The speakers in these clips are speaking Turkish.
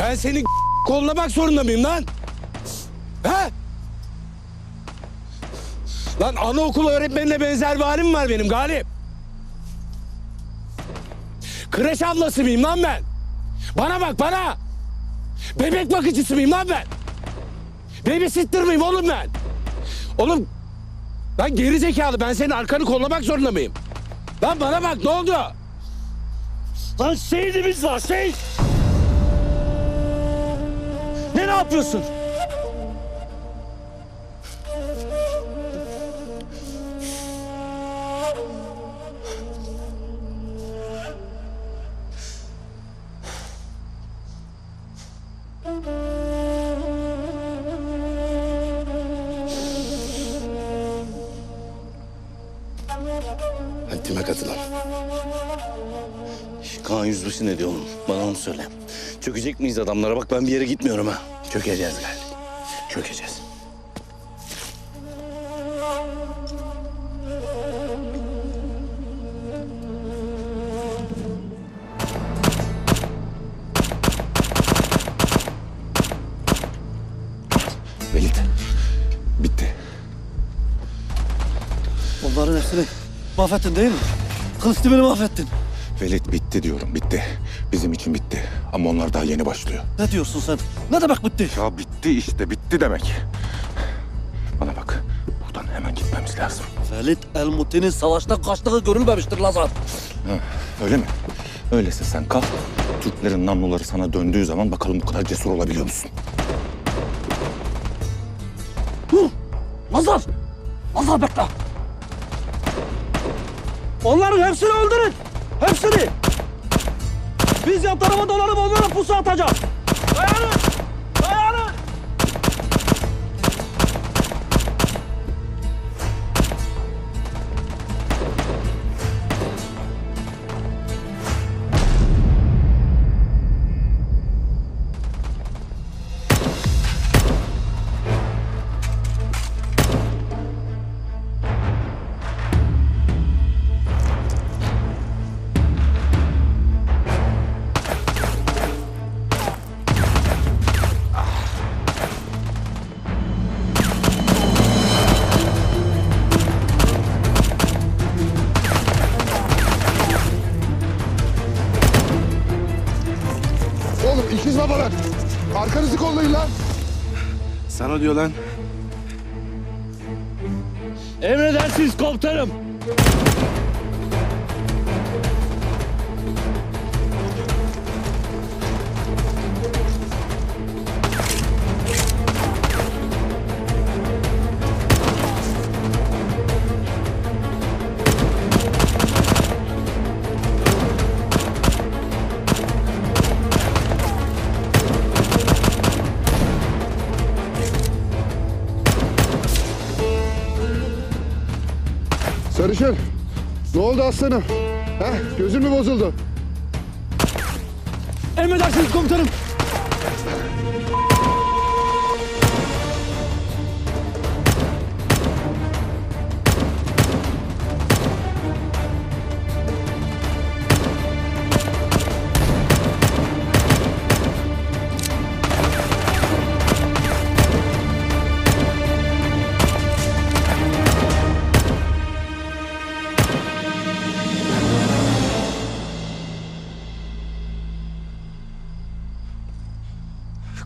Ben senin kollamak zorunda mıyım lan? He? Lan anaokulu öğretmenine benzer bir halim var benim Galip. Kreş ablası mıyım lan ben? Bana bak bana. Bebek bakıcısı mıyım lan ben? Babysitter mıyım oğlum ben? Oğlum lan geri zekalı ben senin arkanı kollamak zorunda mıyım? Lan bana bak ne oldu? Lan şehidimiz var şehit. Ne ne yapıyorsun? Antime katılan. Kaan Yüzbaşı ne diyor oğlum? Bana onu söyle. Çökecek miyiz adamlara? Bak ben bir yere gitmiyorum ha. Çökeceğiz galiba. Çökeceğiz. Velit. Bitti. Onların hepsini mahvettin değil mi? Kılıçlı beni mahvettin. Velit bitti diyorum bitti. Bizim için bitti. Ama onlar daha yeni başlıyor. Ne diyorsun sen? Ne demek bitti? Ya bitti işte bitti demek. Bana bak buradan hemen gitmemiz lazım. Velid El Muti'nin savaşta kaçtığı görülmemiştir Lazar. Ha, öyle mi? Öyleyse sen kalk. Türklerin namluları sana döndüğü zaman bakalım bu kadar cesur olabiliyor musun? Dur! Lazar! Lazar bekle! Onların hepsini öldürün! Hepsini! Biz yan tarafa dolanıp onlara pusu atacağız. Babalar. Arkanızı kollayın lan. Sana diyor lan. Emredersiniz komutanım. Sarışın. Ne oldu aslanım? Ha? Gözün mü bozuldu? Emredersiniz komutanım.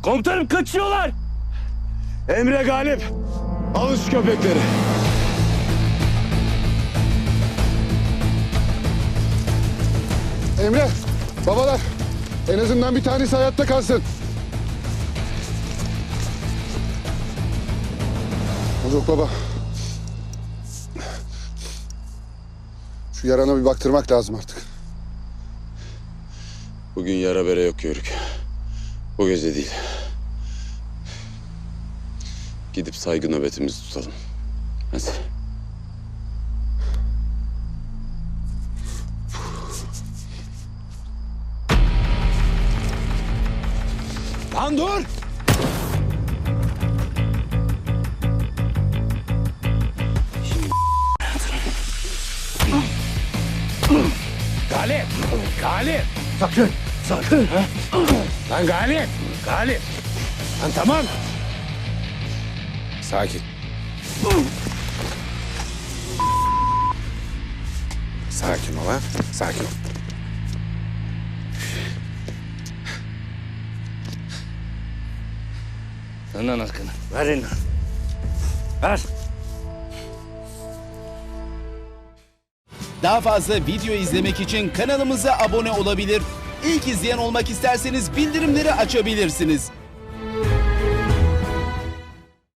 Komutanım kaçıyorlar. Emre Galip. Alın şu köpekleri. Emre, babalar. En azından bir tanesi hayatta kalsın. Bozok baba. Şu yarana bir baktırmak lazım artık. Bugün yara bere yok Yörük. Bu gece değil. Gidip saygı nöbetimizi tutalım. Hadi. Lan dur! Galip! Galip! Sakın! Sakın. Lan Galip. Galip. Lan tamam. Sakin. Sakin ol ha. Sakin ol. Dön lan arkanı. Ver elini. Ver. Daha fazla video izlemek için kanalımıza abone olabilir. İlk izleyen olmak isterseniz bildirimleri açabilirsiniz.